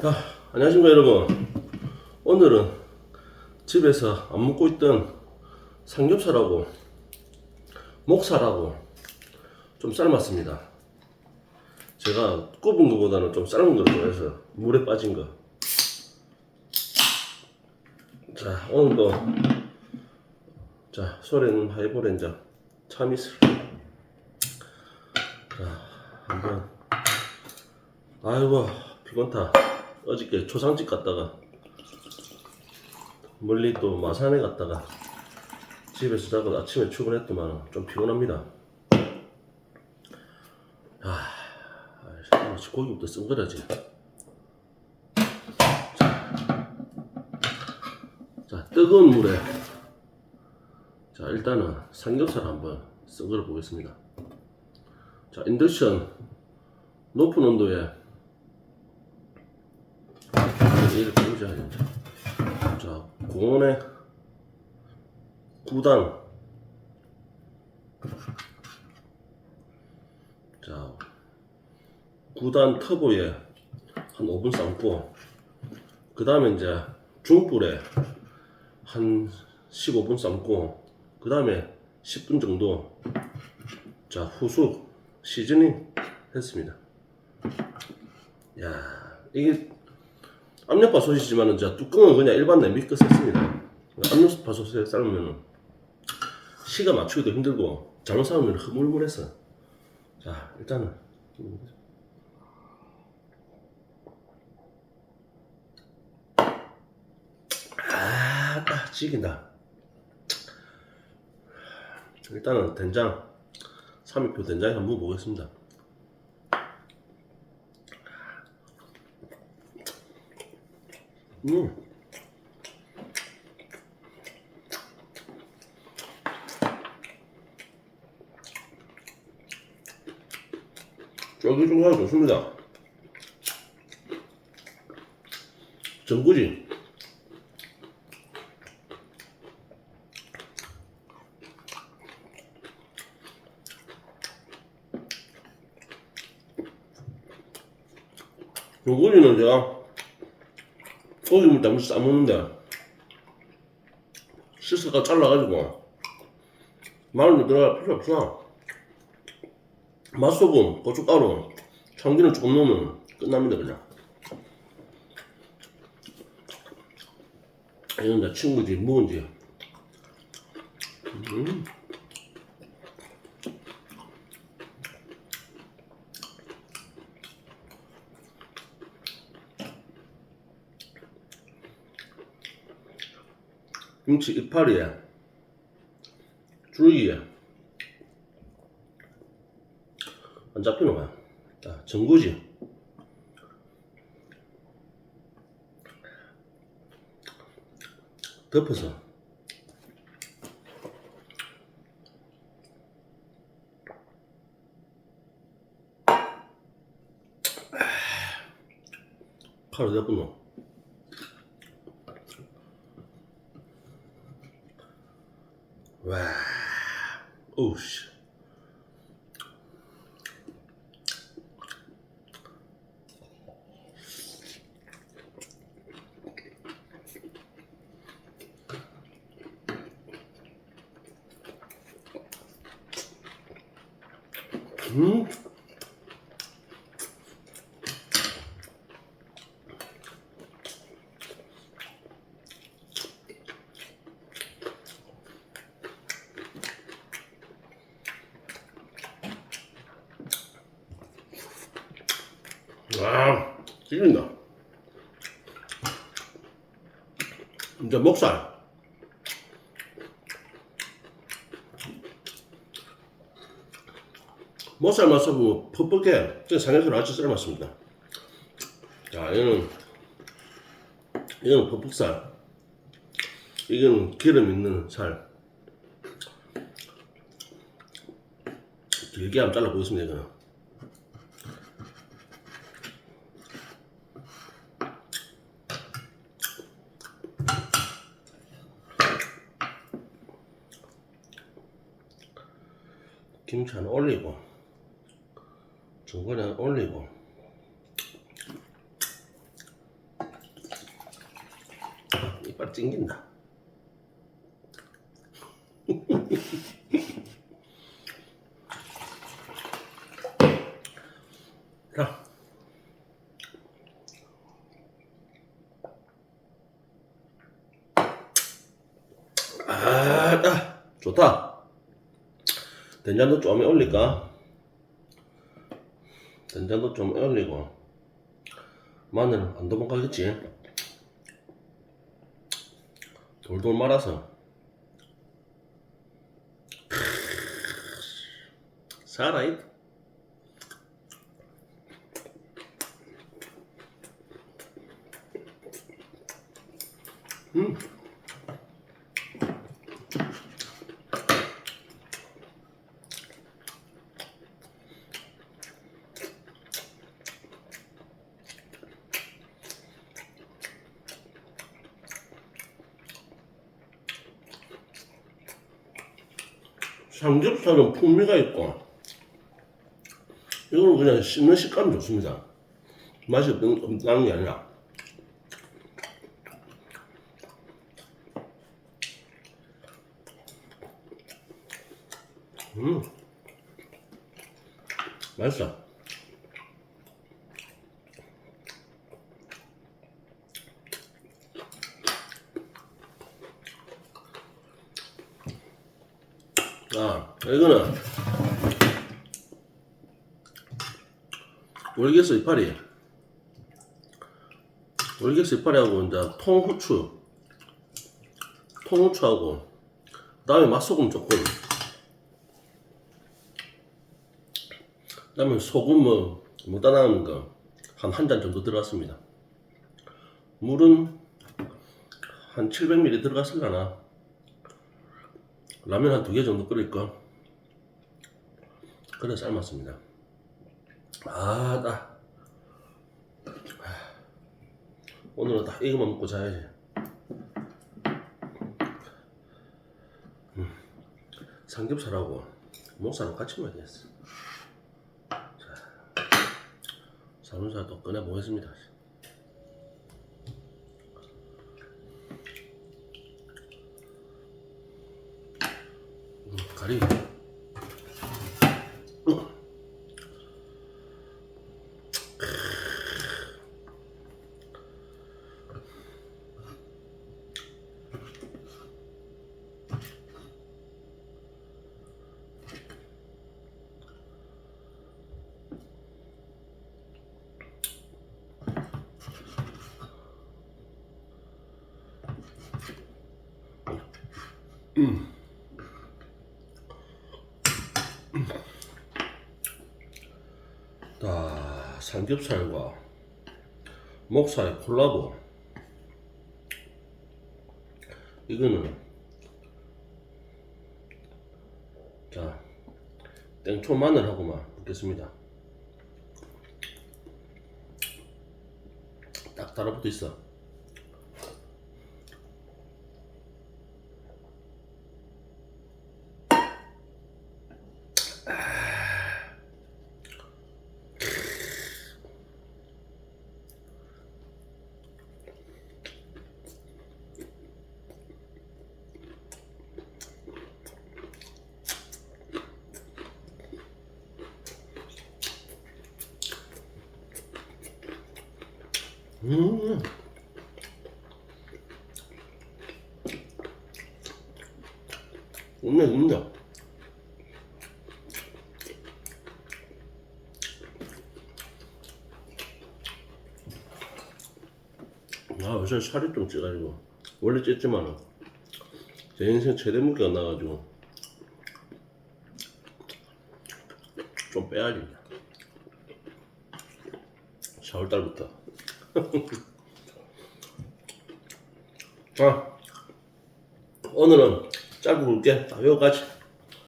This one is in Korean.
자, 안녕하십니까 여러분. 오늘은 집에서 안 먹고 있던 삼겹살하고 목살하고 좀 삶았습니다. 제가 굽은 것보다는 좀 삶은 걸 좋아해서 물에 빠진 거. 자, 오늘도 자, 소래는 하이보렌자 참이슬. 자, 한번 아이고 피곤타 어저께 초상집 갔다가 멀리 또 마산에 갔다가 집에서 자고 아침에 출근했더만 좀 피곤합니다. 아 아이씨, 고기부터 쓴 거라지. 자 뜨거운 물에 자 일단은 삼겹살 한번 쓴걸 보겠습니다. 자 인덕션 높은 온도에 유지하겠죠. 자, 공원에 구단. 자, 구단 터보에 한 5분 삶고, 그 다음에 이제 중불에 한 15분 삶고, 그 다음에 10분 정도, 자, 후숙, 시즈닝 했습니다. 야, 이게 압력밥솥이지만은 자 뚜껑은 그냥 일반 냄비 끝 썼습니다. 압력밥솥에 삶으면 시가 맞추기도 힘들고 잘못 삶으면 흐물흐물해서 자 일단은 아딱 지긴다. 일단은 된장 3위표 된장에 한번 먹어보겠습니다. 음. 쫄깃쫄깃하고 좋습니다. 전구지. 전구지는 제가 고기물 때문에 싸먹는데 시스가 잘라가지고 마늘도 들어갈 필요 없어. 맛소금, 고춧가루, 참기름 조금 넣으면 끝납니다 그냥. 이건 내 친구지 묵은지. 음. 김치 이파리에 줄기에 안 잡히는 거야. 자, 전구지. 덮어서 바로 덮어 와, 오우씨. 음. 와, 찌린다. 이제 목살. 목살 맛은 뭐 퍽퍽해. 저 삼겹살 아주 삶았습니다. 자, 이거는 이거는 퍽퍽살. 이거는 기름 있는 살. 길게 한번 잘라 보겠습니다. 이거는. 김치 하나 올리고 중간에 올리고 빨리 찡긴다. 자. 아, 아, 좋다. 된장도 좀 올릴까? 된장도 좀 올리고 마늘은 안 도망가겠지? 돌돌 말아서 살아있다 음. 삼겹살은 풍미가 있고 이거는 그냥 씹는 식감이 좋습니다. 맛이 없다는 게 아니라 음 맛있어. 아, 이거는 월계수 이파리. 월계수 이파리하고 이제 통후추. 통후추하고 그 다음에 맛소금 조금. 그 다음에 소금 뭐 못다 나오는 거한 한 잔 정도 들어갔습니다. 물은 한 700ml 들어갔을라나 라면 한 두 개 정도 끓일 거. 그래 삶았습니다. 아, 나. 오늘은 딱 이거만 먹고 자야지. 음, 삼겹살하고 목살은 같이 먹야겠어. 자, 삼겹살도 꺼내 보겠습니다. 음, 가 리. 자, 삼겹살과 목살의 콜라보. 이거는 자 땡초 마늘하고만 먹겠습니다. 딱 달아붙어 있어. 음. 없네, 없네. 아, 요새 살이 좀 찌가지고. 원래 쪘지만은. 제 인생 최대 무게가 나가지고. 좀 빼야지. 4월달부터. 자, 오늘은 짧고 굵게 딱 여기까지.